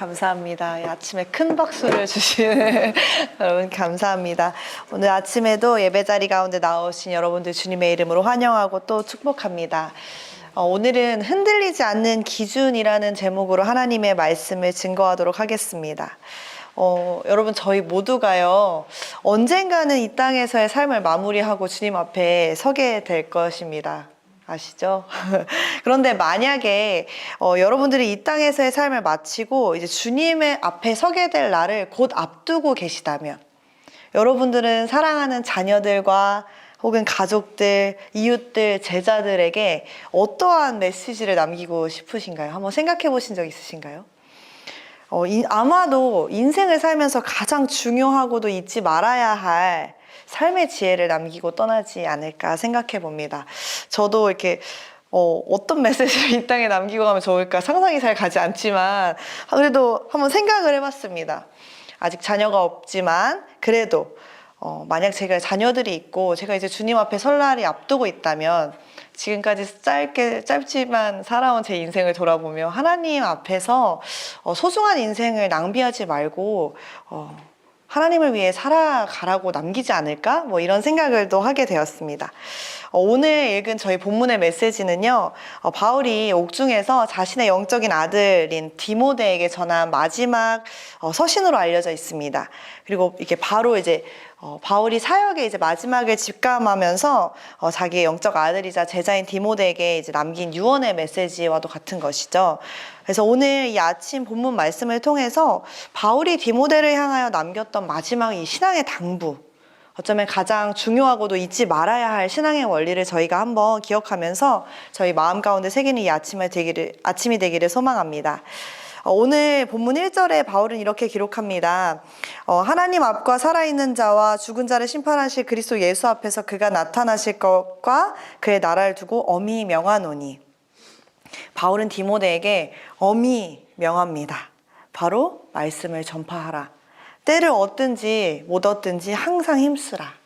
감사합니다. 이 아침에 큰 박수를 주시는 여러분 감사합니다. 오늘 아침에도 예배 자리 가운데 나오신 여러분들 주님의 이름으로 환영하고 또 축복합니다. 어, 오늘은 흔들리지 않는 기준이라는 제목으로 하나님의 말씀을 증거하도록 하겠습니다. 어, 여러분 저희 모두가요 언젠가는 이 땅에서의 삶을 마무리하고 주님 앞에 서게 될 것입니다. 아시죠? 그런데 만약에 어, 여러분들이 이 땅에서의 삶을 마치고 이제 주님의 앞에 서게 될 날을 곧 앞두고 계시다면 여러분들은 사랑하는 자녀들과 혹은 가족들, 이웃들, 제자들에게 어떠한 메시지를 남기고 싶으신가요? 한번 생각해 보신 적 있으신가요? 어, 이- 아마도 인생을 살면서 가장 중요하고도 잊지 말아야 할 삶의 지혜를 남기고 떠나지 않을까 생각해 봅니다. 저도 이렇게 어, 어떤 메시지를 이 땅에 남기고 가면 좋을까 상상이 잘 가지 않지만 아, 그래도 한번 생각을 해봤습니다. 아직 자녀가 없지만 그래도 어, 만약 제가 자녀들이 있고 제가 이제 주님 앞에 설날이 앞두고 있다면 지금까지 짧게 짧지만 살아온 제 인생을 돌아보며 하나님 앞에서 어, 소중한 인생을 낭비하지 말고 어, 하나님을 위해 살아가라고 남기지 않을까? 뭐 이런 생각을 또 하게 되었습니다. 어, 오늘 읽은 저희 본문의 메시지는요, 어, 바울이 옥중에서 자신의 영적인 아들인 디모데에게 전한 마지막 어, 서신으로 알려져 있습니다. 그리고 이게 바로 이제 어, 바울이 사역의 이제 마지막을 직감하면서 어, 자기의 영적 아들이자 제자인 디모데에게 이제 남긴 유언의 메시지와도 같은 것이죠. 그래서 오늘 이 아침 본문 말씀을 통해서 바울이 디모데를 향하여 남겼던 마지막 이 신앙의 당부, 어쩌면 가장 중요하고도 잊지 말아야 할 신앙의 원리를 저희가 한번 기억하면서 저희 마음 가운데 새기는 이 아침이 되기를, 아침이 되기를 소망합니다. 어, 오늘 본문 1절에 바울은 이렇게 기록합니다. 어, 하나님 앞과 살아있는 자와 죽은 자를 심판하실 그리스도 예수 앞에서 그가 나타나실 것과 그의 나라를 두고 엄히 명하노니. 바울은 디모데에게 엄히 명합니다. 바로 말씀을 전파하라. 때를 얻든지 못 얻든지 항상 힘쓰라.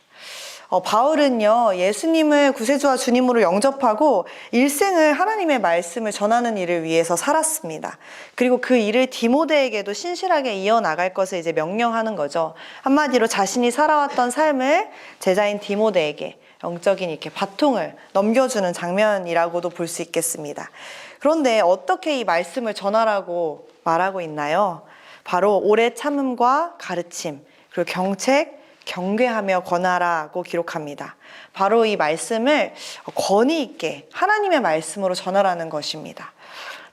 어, 바울은요, 예수님을 구세주와 주님으로 영접하고 일생을 하나님의 말씀을 전하는 일을 위해서 살았습니다. 그리고 그 일을 디모데에게도 신실하게 이어나갈 것을 이제 명령하는 거죠. 한마디로 자신이 살아왔던 삶을 제자인 디모데에게 영적인 이렇게 바통을 넘겨주는 장면이라고도 볼 수 있겠습니다. 그런데 어떻게 이 말씀을 전하라고 말하고 있나요? 바로 오래 참음과 가르침, 그리고 경책, 경계하며 권하라고 기록합니다. 바로 이 말씀을 권위 있게 하나님의 말씀으로 전하라는 것입니다.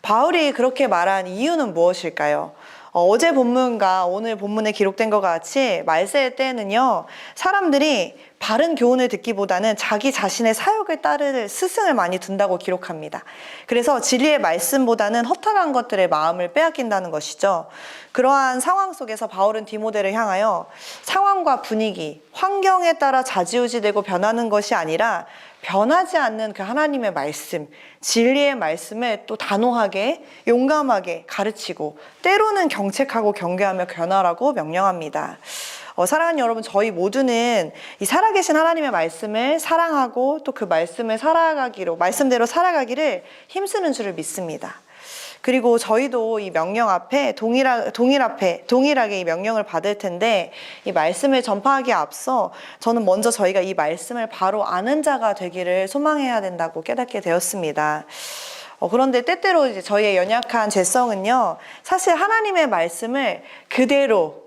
바울이 그렇게 말한 이유는 무엇일까요? 어, 제 본문과 오늘 본문에 기록된 것 같이 말세의 때는요, 사람들이 바른 교훈을 듣기보다는 자기 자신의 사역을 따를 스승을 많이 둔다고 기록합니다. 그래서 진리의 말씀보다는 허탄한 것들의 마음을 빼앗긴다는 것이죠. 그러한 상황 속에서 바울은 디모데를 향하여 상황과 분위기, 환경에 따라 좌지우지되고 변하는 것이 아니라 변하지 않는 그 하나님의 말씀, 진리의 말씀을 또 단호하게, 용감하게 가르치고, 때로는 경책하고 경계하며 변화라고 명령합니다. 어, 사랑하는 여러분, 저희 모두는 이 살아계신 하나님의 말씀을 사랑하고 또 그 말씀을 살아가기로, 말씀대로 살아가기를 힘쓰는 줄을 믿습니다. 그리고 저희도 이 명령 앞에 동일하, 동일 앞에 동일하게 이 명령을 받을 텐데 이 말씀을 전파하기에 앞서 저는 먼저 저희가 이 말씀을 바로 아는 자가 되기를 소망해야 된다고 깨닫게 되었습니다. 어, 그런데 때때로 이제 저희의 연약한 죄성은요, 사실 하나님의 말씀을 그대로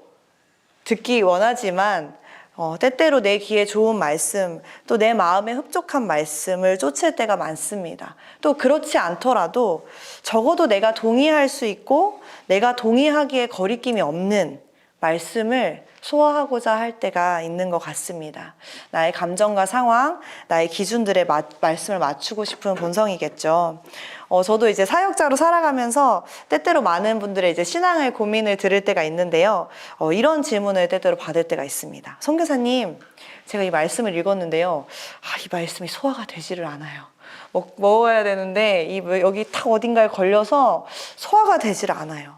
듣기 원하지만 어, 때때로 내 귀에 좋은 말씀, 또 내 마음에 흡족한 말씀을 쫓을 때가 많습니다. 또 그렇지 않더라도 적어도 내가 동의할 수 있고 내가 동의하기에 거리낌이 없는 말씀을 소화하고자 할 때가 있는 것 같습니다. 나의 감정과 상황, 나의 기준들의 마- 말씀을 맞추고 싶은 본성이겠죠. 어, 저도 이제 사역자로 살아가면서 때때로 많은 분들의 이제 신앙을 고민을 들을 때가 있는데요. 어, 이런 질문을 때때로 받을 때가 있습니다. 선교사님, 제가 이 말씀을 읽었는데요. 아, 이 말씀이 소화가 되지를 않아요. 먹, 먹어야 되는데 이뭐 여기 탁 어딘가에 걸려서 소화가 되지를 않아요.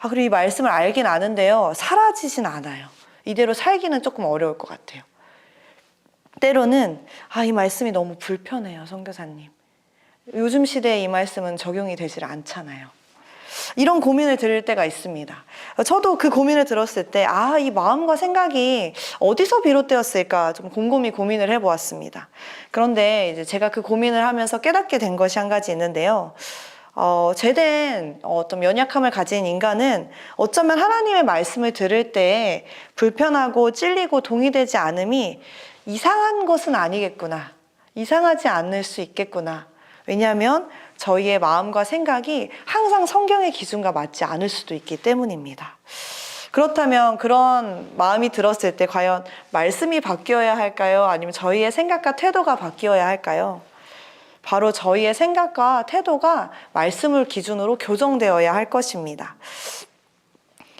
아, 그리고 이 말씀을 알긴 아는데요. 사라지진 않아요. 이대로 살기는 조금 어려울 것 같아요. 때로는 아, 이 말씀이 너무 불편해요, 선교사님. 요즘 시대에 이 말씀은 적용이 되질 않잖아요. 이런 고민을 들을 때가 있습니다. 저도 그 고민을 들었을 때, 아, 이 마음과 생각이 어디서 비롯되었을까 좀 곰곰이 고민을 해보았습니다. 그런데 이제 제가 그 고민을 하면서 깨닫게 된 것이 한 가지 있는데요. 어, 제된 어떤 연약함을 가진 인간은 어쩌면 하나님의 말씀을 들을 때 불편하고 찔리고 동의되지 않음이 이상한 것은 아니겠구나. 이상하지 않을 수 있겠구나. 왜냐하면 저희의 마음과 생각이 항상 성경의 기준과 맞지 않을 수도 있기 때문입니다. 그렇다면 그런 마음이 들었을 때 과연 말씀이 바뀌어야 할까요? 아니면 저희의 생각과 태도가 바뀌어야 할까요? 바로 저희의 생각과 태도가 말씀을 기준으로 교정되어야 할 것입니다.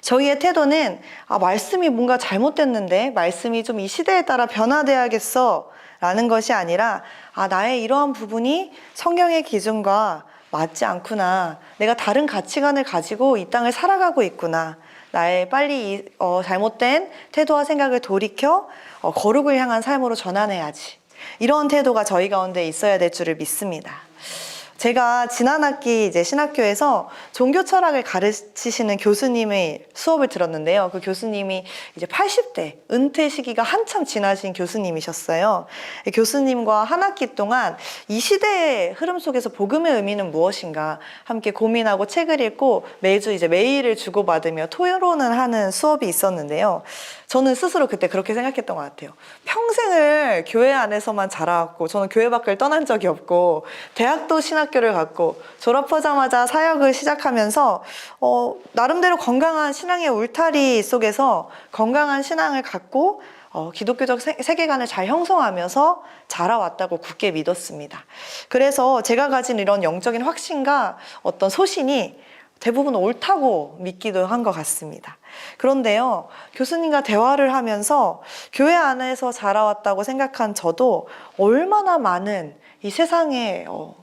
저희의 태도는 아, 말씀이 뭔가 잘못됐는데 말씀이 좀 이 시대에 따라 변화돼야겠어 라는 것이 아니라 아, 나의 이러한 부분이 성경의 기준과 맞지 않구나. 내가 다른 가치관을 가지고 이 땅을 살아가고 있구나. 나의 빨리 이, 어, 잘못된 태도와 생각을 돌이켜 어, 거룩을 향한 삶으로 전환해야지. 이런 태도가 저희 가운데 있어야 될 줄을 믿습니다. 제가 지난 학기 이제 신학교에서 종교 철학을 가르치시는 교수님의 수업을 들었는데요. 그 교수님이 이제 80대 은퇴 시기가 한참 지나신 교수님이셨어요. 이 교수님과 한 학기 동안 이 시대의 흐름 속에서 복음의 의미는 무엇인가 함께 고민하고 책을 읽고 매주 이제 메일을 주고받으며 토론을 하는 수업이 있었는데요. 저는 스스로 그때 그렇게 생각했던 것 같아요. 평생을 교회 안에서만 자라왔고, 저는 교회 밖을 떠난 적이 없고, 대학도 신학 교를 갔고, 졸업하자마자 사역을 시작하면서, 어, 나름대로 건강한 신앙의 울타리 속에서 건강한 신앙을 갖고, 어, 기독교적 세, 세계관을 잘 형성하면서 자라왔다고 굳게 믿었습니다. 그래서 제가 가진 이런 영적인 확신과 어떤 소신이 대부분 옳다고 믿기도 한 것 같습니다. 그런데요, 교수님과 대화를 하면서 교회 안에서 자라왔다고 생각한 저도 얼마나 많은 이 세상의 어, 어,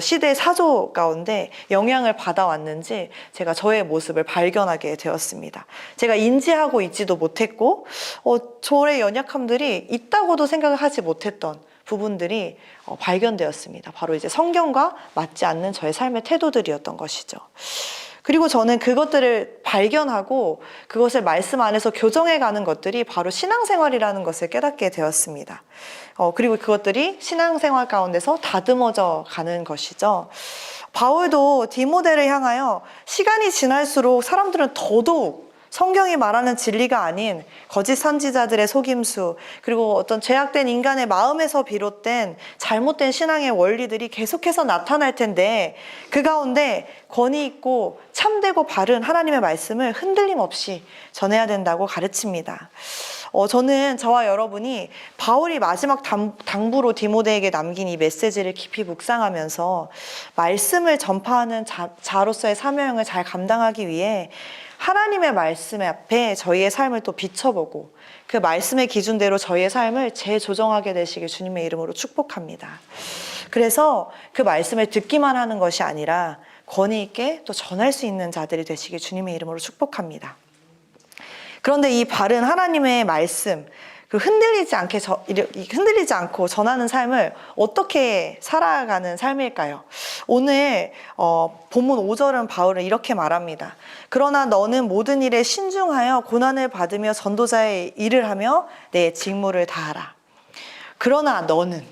시대 사조 가운데 영향을 받아왔는지 제가 저의 모습을 발견하게 되었습니다. 제가 인지하고 있지도 못했고, 어, 저의 연약함들이 있다고도 생각을 하지 못했던 부분들이 어, 발견되었습니다. 바로 이제 성경과 맞지 않는 저의 삶의 태도들이었던 것이죠. 그리고 저는 그것들을 발견하고 그것을 말씀 안에서 교정해 가는 것들이 바로 신앙생활이라는 것을 깨닫게 되었습니다. 어, 그리고 그것들이 신앙생활 가운데서 다듬어져 가는 것이죠. 바울도 디모데를 향하여 시간이 지날수록 사람들은 더더욱 성경이 말하는 진리가 아닌 거짓 선지자들의 속임수, 그리고 어떤 죄악된 인간의 마음에서 비롯된 잘못된 신앙의 원리들이 계속해서 나타날 텐데, 그 가운데 권위 있고 참되고 바른 하나님의 말씀을 흔들림 없이 전해야 된다고 가르칩니다. 어, 저는 저와 여러분이 바울이 마지막 당, 당부로 디모데에게 남긴 이 메시지를 깊이 묵상하면서 말씀을 전파하는 자, 자로서의 사명을 잘 감당하기 위해 하나님의 말씀 앞에 저희의 삶을 또 비춰보고 그 말씀의 기준대로 저희의 삶을 재조정하게 되시길 주님의 이름으로 축복합니다. 그래서 그 말씀을 듣기만 하는 것이 아니라 권위 있게 또 전할 수 있는 자들이 되시길 주님의 이름으로 축복합니다. 그런데 이 바른 하나님의 말씀, 그 흔들리지 않게 저, 흔들리지 않고 전하는 삶을 어떻게 살아가는 삶일까요? 오늘 어, 본문 5절은 바울은 이렇게 말합니다. 그러나 너는 모든 일에 신중하여 고난을 받으며 전도자의 일을 하며 내 직무를 다하라. 그러나 너는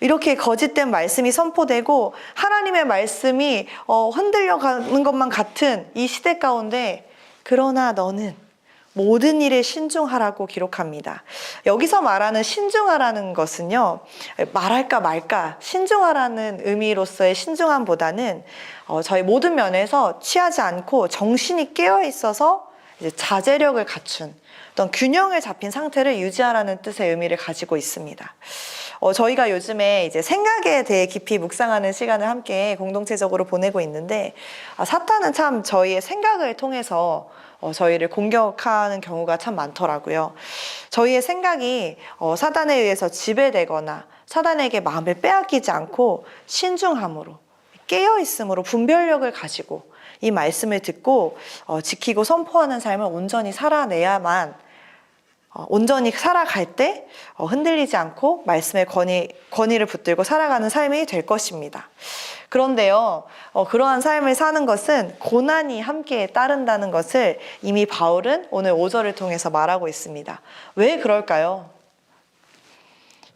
이렇게 거짓된 말씀이 선포되고 하나님의 말씀이 어, 흔들려 가는 것만 같은 이 시대 가운데 그러나 너는 모든 일에 신중하라고 기록합니다. 여기서 말하는 신중하라는 것은요, 말할까 말까, 신중하라는 의미로서의 신중함보다는 어, 저희 모든 면에서 취하지 않고 정신이 깨어 있어서 이제 자제력을 갖춘 어떤 균형을 잡힌 상태를 유지하라는 뜻의 의미를 가지고 있습니다. 어, 저희가 요즘에 이제 생각에 대해 깊이 묵상하는 시간을 함께 공동체적으로 보내고 있는데, 아, 사탄은 참 저희의 생각을 통해서 어, 저희를 공격하는 경우가 참 많더라고요. 저희의 생각이 어, 사단에 의해서 지배되거나 사단에게 마음을 빼앗기지 않고 신중함으로 깨어 있음으로 분별력을 가지고 이 말씀을 듣고 어, 지키고 선포하는 삶을 온전히 살아내야만 어, 온전히 살아갈 때 어, 흔들리지 않고 말씀의 권위, 권위를 붙들고 살아가는 삶이 될 것입니다. 그런데요, 어, 그러한 삶을 사는 것은 고난이 함께 따른다는 것을 이미 바울은 오늘 5절을 통해서 말하고 있습니다. 왜 그럴까요?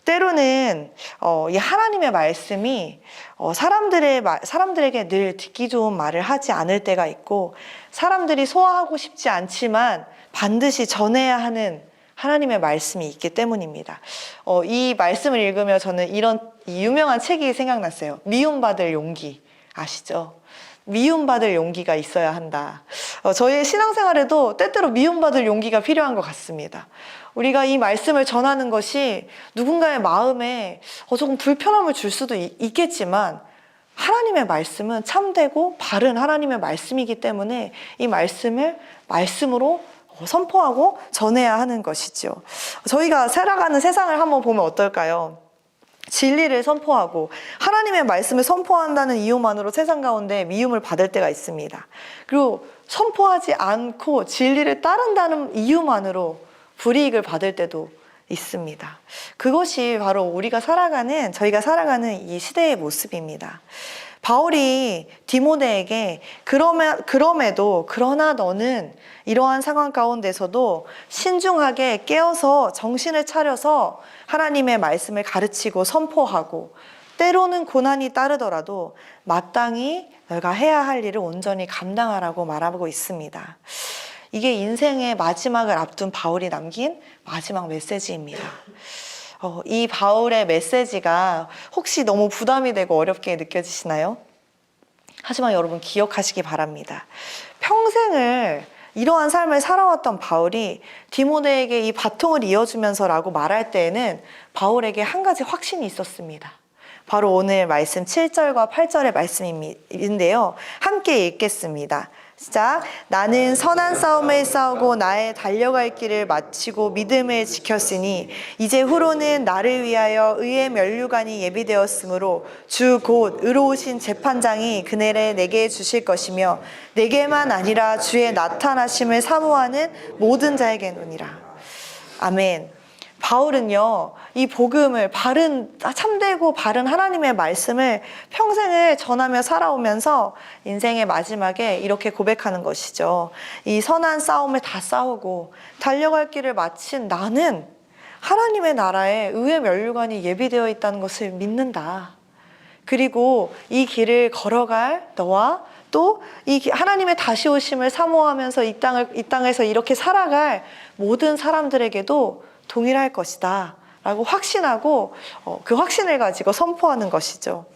때로는 어, 이 하나님의 말씀이 어, 사람들의 마- 사람들에게 늘 듣기 좋은 말을 하지 않을 때가 있고 사람들이 소화하고 싶지 않지만 반드시 전해야 하는 하나님의 말씀이 있기 때문입니다. 어, 이 말씀을 읽으며 저는 이런 이 유명한 책이 생각났어요. 미움받을 용기 아시죠? 미움받을 용기가 있어야 한다. 어, 저희의 신앙생활에도 때때로 미움받을 용기가 필요한 것 같습니다. 우리가 이 말씀을 전하는 것이 누군가의 마음에 어, 조금 불편함을 줄 수도 있, 있겠지만 하나님의 말씀은 참되고 바른 하나님의 말씀이기 때문에 이 말씀을 말씀으로 어, 선포하고 전해야 하는 것이죠. 저희가 살아가는 세상을 한번 보면 어떨까요? 진리를 선포하고 하나님의 말씀을 선포한다는 이유만으로 세상 가운데 미움을 받을 때가 있습니다. 그리고 선포하지 않고 진리를 따른다는 이유만으로 불이익을 받을 때도 있습니다. 그것이 바로 우리가 살아가는 저희가 살아가는 이 시대의 모습입니다. 바울이 디모데에게 그럼에, 그럼에도 그러나 너는 이러한 상황 가운데서도 신중하게 깨어서 정신을 차려서 하나님의 말씀을 가르치고 선포하고 때로는 고난이 따르더라도 마땅히 너가 해야 할 일을 온전히 감당하라고 말하고 있습니다. 이게 인생의 마지막을 앞둔 바울이 남긴 마지막 메시지입니다. 어, 이 바울의 메시지가 혹시 너무 부담이 되고 어렵게 느껴지시나요? 하지만 여러분 기억하시기 바랍니다. 평생을 이러한 삶을 살아왔던 바울이 디모데에게 이 바통을 이어주면서라고 말할 때에는 바울에게 한 가지 확신이 있었습니다. 바로 오늘 말씀 7절과 8절의 말씀인데요. 함께 읽겠습니다. 시작. 나는 선한 싸움을 싸우고 나의 달려갈 길을 마치고 믿음을 지켰으니 이제 후로는 나를 위하여 의의 면류관이 예비되었으므로 주 곧 의로우신 재판장이 그날에 내게 주실 것이며 내게만 아니라 주의 나타나심을 사모하는 모든 자에게 노니라. 아멘. 바울은요, 이 복음을 바른, 참되고 바른 하나님의 말씀을 평생을 전하며 살아오면서 인생의 마지막에 이렇게 고백하는 것이죠. 이 선한 싸움을 다 싸우고 달려갈 길을 마친 나는 하나님의 나라에 의의 면류관이 예비되어 있다는 것을 믿는다. 그리고 이 길을 걸어갈 너와 또 이 하나님의 다시 오심을 사모하면서 이 땅을 이 땅에서 이렇게 살아갈 모든 사람들에게도 동일할 것이다. 라고 확신하고 어, 그 확신을 가지고 선포하는 것이죠.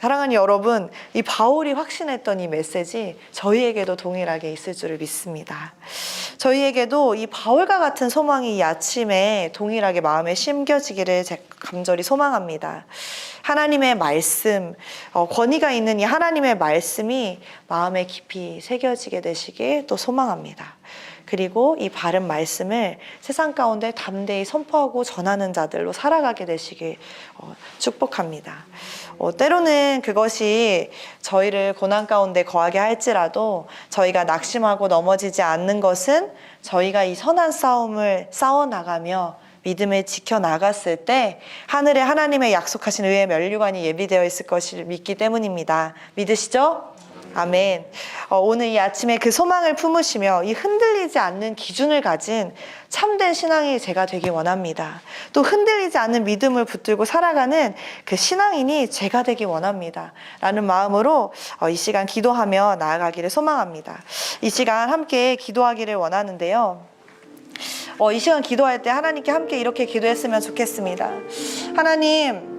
사랑하는 여러분, 이 바울이 확신했던 이 메시지 저희에게도 동일하게 있을 줄을 믿습니다. 저희에게도 이 바울과 같은 소망이 이 아침에 동일하게 마음에 심겨지기를 제 감절히 소망합니다. 하나님의 말씀, 어, 권위가 있는 이 하나님의 말씀이 마음에 깊이 새겨지게 되시길 또 소망합니다. 그리고 이 바른 말씀을 세상 가운데 담대히 선포하고 전하는 자들로 살아가게 되시길 어, 축복합니다. 어, 때로는 그것이 저희를 고난 가운데 거하게 할지라도 저희가 낙심하고 넘어지지 않는 것은 저희가 이 선한 싸움을 싸워 나가며 믿음을 지켜 나갔을 때 하늘에 하나님의 약속하신 의의 면류관이 예비되어 있을 것을 믿기 때문입니다. 믿으시죠? 아멘. 어, 오늘 이 아침에 그 소망을 품으시며 이 흔들리지 않는 기준을 가진 참된 신앙이 제가 되기 원합니다. 또 흔들리지 않는 믿음을 붙들고 살아가는 그 신앙인이 제가 되기 원합니다. 라는 마음으로 어, 이 시간 기도하며 나아가기를 소망합니다. 이 시간 함께 기도하기를 원하는데요. 어, 이 시간 기도할 때 하나님께 함께 이렇게 기도했으면 좋겠습니다. 하나님,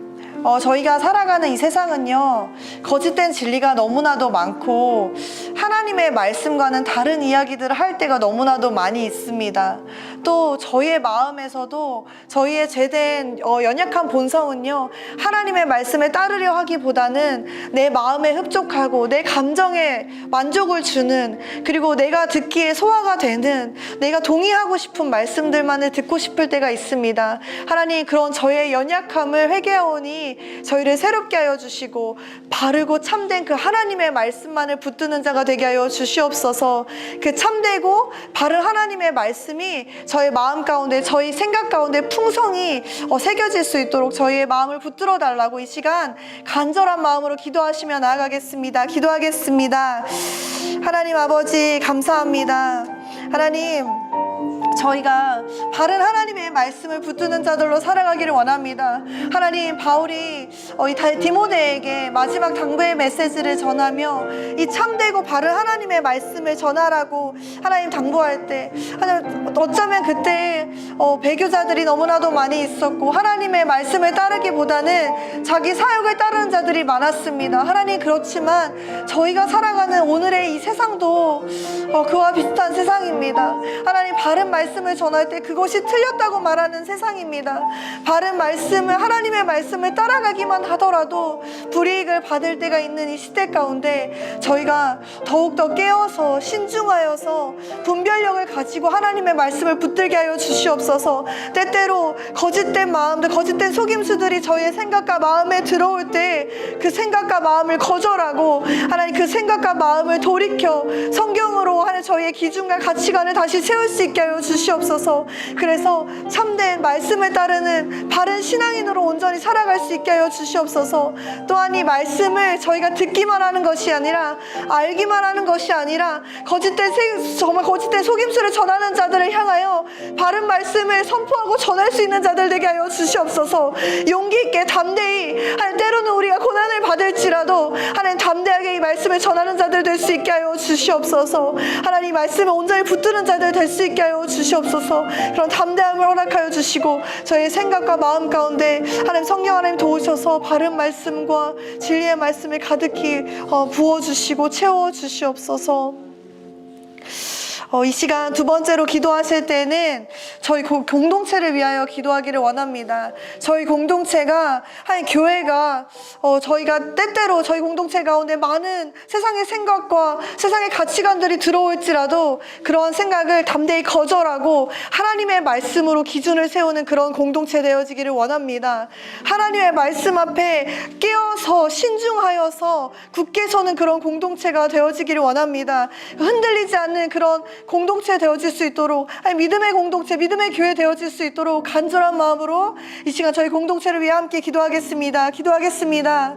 어, 저희가 살아가는 이 세상은요, 거짓된 진리가 너무나도 많고, 하나님의 말씀과는 다른 이야기들을 할 때가 너무나도 많이 있습니다. 또, 저희의 마음에서도 저희의 죄된 어, 연약한 본성은요, 하나님의 말씀에 따르려 하기보다는 내 마음에 흡족하고, 내 감정에 만족을 주는, 그리고 내가 듣기에 소화가 되는, 내가 동의하고 싶은 말씀들만을 듣고 싶을 때가 있습니다. 하나님, 그런 저의 연약함을 회개하오니, 저희를 새롭게 하여 주시고 바르고 참된 그 하나님의 말씀만을 붙드는 자가 되게 하여 주시옵소서. 그 참되고 바른 하나님의 말씀이 저희 마음 가운데 저희 생각 가운데 풍성이 어, 새겨질 수 있도록 저희의 마음을 붙들어 달라고 이 시간 간절한 마음으로 기도하시며 나아가겠습니다. 기도하겠습니다. 하나님 아버지 감사합니다. 하나님 저희가 바른 하나님의 말씀을 붙드는 자들로 살아가기를 원합니다. 하나님 바울이 어, 이 다- 디모데에게 마지막 당부의 메시지를 전하며 이 참되고 바른 하나님의 말씀을 전하라고 하나님 당부할 때 어쩌면 그때 어, 배교자들이 너무나도 많이 있었고 하나님의 말씀을 따르기보다는 자기 사역을 따르는 자들이 많았습니다. 하나님 그렇지만 저희가 살아가는 오늘의 이 세상도 어, 그와 비슷한 세상입니다. 하나님 바른 말 씀을 전할 때 그것이 틀렸다고 말하는 세상입니다. 바른 말씀을 하나님의 말씀을 따라가기만 하더라도 불이익을 받을 때가 있는 이 시대 가운데 저희가 더욱더 깨어서 신중하여서 분별력을 가지고 하나님의 말씀을 붙들게 하여 주시옵소서. 때때로 거짓된 마음들, 거짓된 속임수들이 저희의 생각과 마음에 들어올 때 그 생각과 마음을 거절하고 하나님 그 생각과 마음을 돌이켜 성경으로 하는 저희의 기준과 가치관을 다시 세울 수 있게 하여 주시옵소서. 그래서 참된 말씀을 따르는 바른 신앙인으로 온전히 살아갈 수 있게 하여 주시옵소서. 또한 이 말씀을 저희가 듣기만 하는 것이 아니라 알기만 하는 것이 아니라 거짓된 세- 정말 거짓된 속임수를 전하는 자들을 향하여 바른 말씀을 선포하고 전할 수 있는 자들 되게 하여 주시옵소서. 용기 있게 담대히 하나님 때로는 우리가 고난을 받을지라도 하나님 담대하게 이 말씀을 전하는 자들 될 수 있게 하여 주시옵소서. 하나님 이 말씀을 온전히 붙드는 자들 될 수 있게 하여 주시옵소서. 그런 담대함을 허락하여 주시고 저의 생각과 마음 가운데 하나님 성령 하나님 도우셔서 바른 말씀과 진리의 말씀을 가득히 어, 부어 주시고 채워 주시옵소서. 어, 이 시간 두 번째로 기도하실 때는 저희 고- 공동체를 위하여 기도하기를 원합니다. 저희 공동체가 한 교회가 어, 저희가 때때로 저희 공동체 가운데 많은 세상의 생각과 세상의 가치관들이 들어올지라도 그러한 생각을 담대히 거절하고 하나님의 말씀으로 기준을 세우는 그런 공동체 되어지기를 원합니다. 하나님의 말씀 앞에 깨어서 신중하여서 굳게 서는 그런 공동체가 되어지기를 원합니다. 흔들리지 않는 그런 공동체 되어질 수 있도록 아니 믿음의 공동체, 믿음의 교회 되어질 수 있도록 간절한 마음으로 이 시간 저희 공동체를 위해 함께 기도하겠습니다. 기도하겠습니다.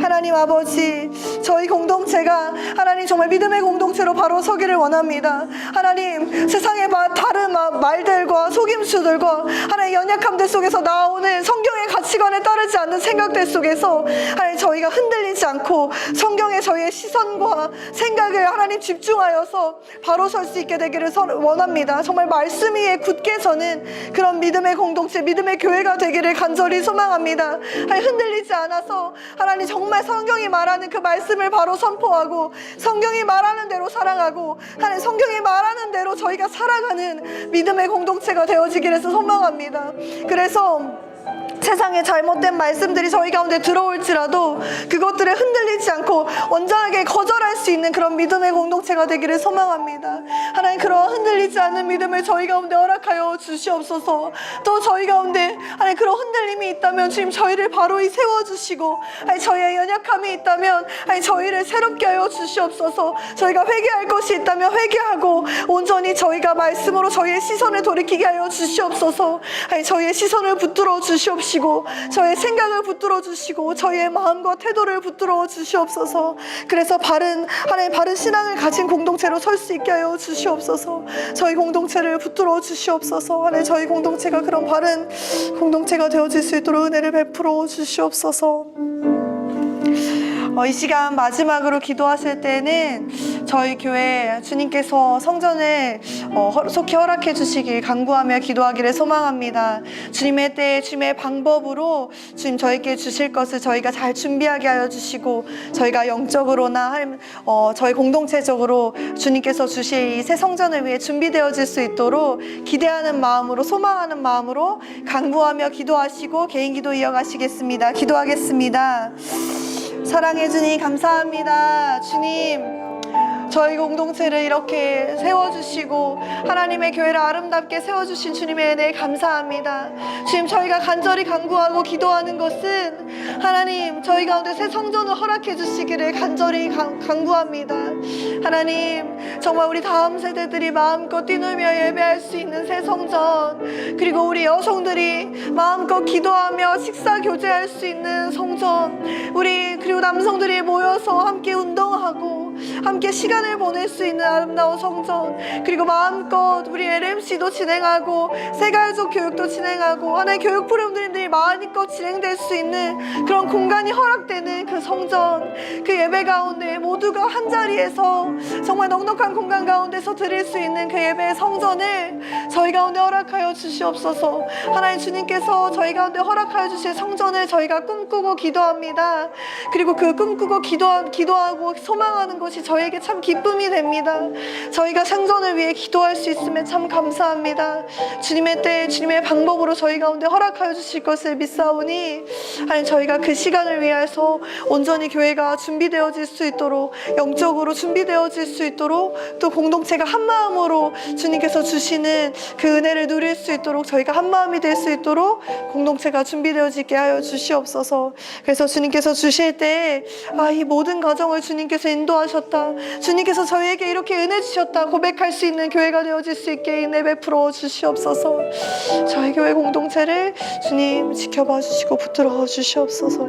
하나님 아버지, 저희 공동체가 하나님 정말 믿음의 공동체로 바로 서기를 원합니다. 하나님 세상의 마- 다른 마- 말들과 속임수들과 하나님 연약함들 속에서 나오는 성경의 가치관에 따르지 않는 생각들 속에서 하나님 저희가 흔들리지 않고 성경에 저희의 시선과 생각을 하나님 집중하여서 바로 설수 있게 되기를 서- 원합니다. 정말 말씀 위에 굳게 서는 그런 믿음의 공동체, 믿음의 교회가 되기를 간절히 소망합니다. 흔들리지 않아서 하나님 정말 성경이 말하는 그 말씀을 바로 선포하고 성경이 말하는 대로 사랑하고 하나님 성경이 말하는 대로 저희가 살아가는 믿음의 공동체가 되어지기를 소망합니다. 그래서 세상에 잘못된 말씀들이 저희 가운데 들어올지라도 그것들을 흔들리지 않고 온전하게 거절할 수 있는 그런 믿음의 공동체가 되기를 소망합니다. 하나님 그러한 흔들리지 않는 믿음을 저희 가운데 허락하여 주시옵소서. 또 저희 가운데 하나님 그런 흔들림이 있다면 주님 저희를 바로 이 세워주시고 하나님 저희의 연약함이 있다면 하나님 저희를 새롭게 하여 주시옵소서. 저희가 회개할 것이 있다면 회개하고 온전히 저희가 말씀으로 저희의 시선을 돌이키게 하여 주시옵소서. 하나님 저희의 시선을 붙들어 주시옵시 고 저의 생각을 붙들어 주시고 저희의 마음과 태도를 붙들어 주시옵소서. 그래서 바른 하나님 바른 신앙을 가진 공동체로 설 수 있게 하여 주시옵소서. 저희 공동체를 붙들어 주시옵소서. 하나님 저희 공동체가 그런 바른 공동체가 되어질 수 있도록 은혜를 베풀어 주시옵소서. 어, 이 시간 마지막으로 기도하실 때는 저희 교회 주님께서 성전을 어, 허- 속히 허락해 주시길 간구하며 기도하기를 소망합니다. 주님의 때 주님의 방법으로 주님 저희께 주실 것을 저희가 잘 준비하게 하여 주시고 저희가 영적으로나 할- 어, 저희 공동체적으로 주님께서 주실 이 새 성전을 위해 준비되어질 수 있도록 기대하는 마음으로 소망하는 마음으로 간구하며 기도하시고 개인 기도 이어가시겠습니다. 기도하겠습니다. 사랑해 주님 감사합니다. 주님 저희 공동체를 이렇게 세워주시고 하나님의 교회를 아름답게 세워주신 주님의 은혜에 감사합니다. 주님 저희가 간절히 간구하고 기도하는 것은 하나님 저희 가운데 새 성전을 허락해 주시기를 간절히 간- 간구합니다. 하나님 정말 우리 다음 세대들이 마음껏 뛰놀며 예배할 수 있는 새 성전 그리고 우리 여성들이 마음껏 기도하며 식사 교제할 수 있는 성전 우리 그리고 남성들이 모여서 함께 운동하고 함께 시간을 보낼 수 있는 아름다운 성전 그리고 마음껏 우리 LMC도 진행하고 세가족 교육도 진행하고 하나의 교육 프로그램들이 마음껏 진행될 수 있는 그런 공간이 허락되는 그 성전 그 예배 가운데 모두가 한 자리에서 정말 넉넉한 공간 가운데서 드릴 수 있는 그 예배의 성전을 저희 가운데 허락하여 주시옵소서. 하나님 주님께서 저희 가운데 허락하여 주실 성전을 저희가 꿈꾸고 기도합니다. 그리고 그 꿈꾸고 기도, 기도하고 소망하는 것이 저에게 참 기쁨이 됩니다. 저희가 생존을 위해 기도할 수 있음에 참 감사합니다. 주님의 때 주님의 방법으로 저희 가운데 허락하여 주실 것을 믿사오니 하나님 저희가 그 시간을 위해서 온전히 교회가 준비되어질 수 있도록 영적으로 준비되어질 수 있도록 또 공동체가 한 마음으로 주님께서 주시는 그 은혜를 누릴 수 있도록 저희가 한 마음이 될 수 있도록 공동체가 준비되어지게 하여 주시옵소서. 그래서 주님께서 주실 때 아 이 모든 가정을 주님께서 인도하셨다. 주님께서 저희에게 이렇게 은혜 주셨다 고백할 수 있는 교회가 되어질 수 있게 은혜 베풀어 주시옵소서. 저희 교회 공동체를 주님 지켜봐 주시고 붙들어 주시옵소서.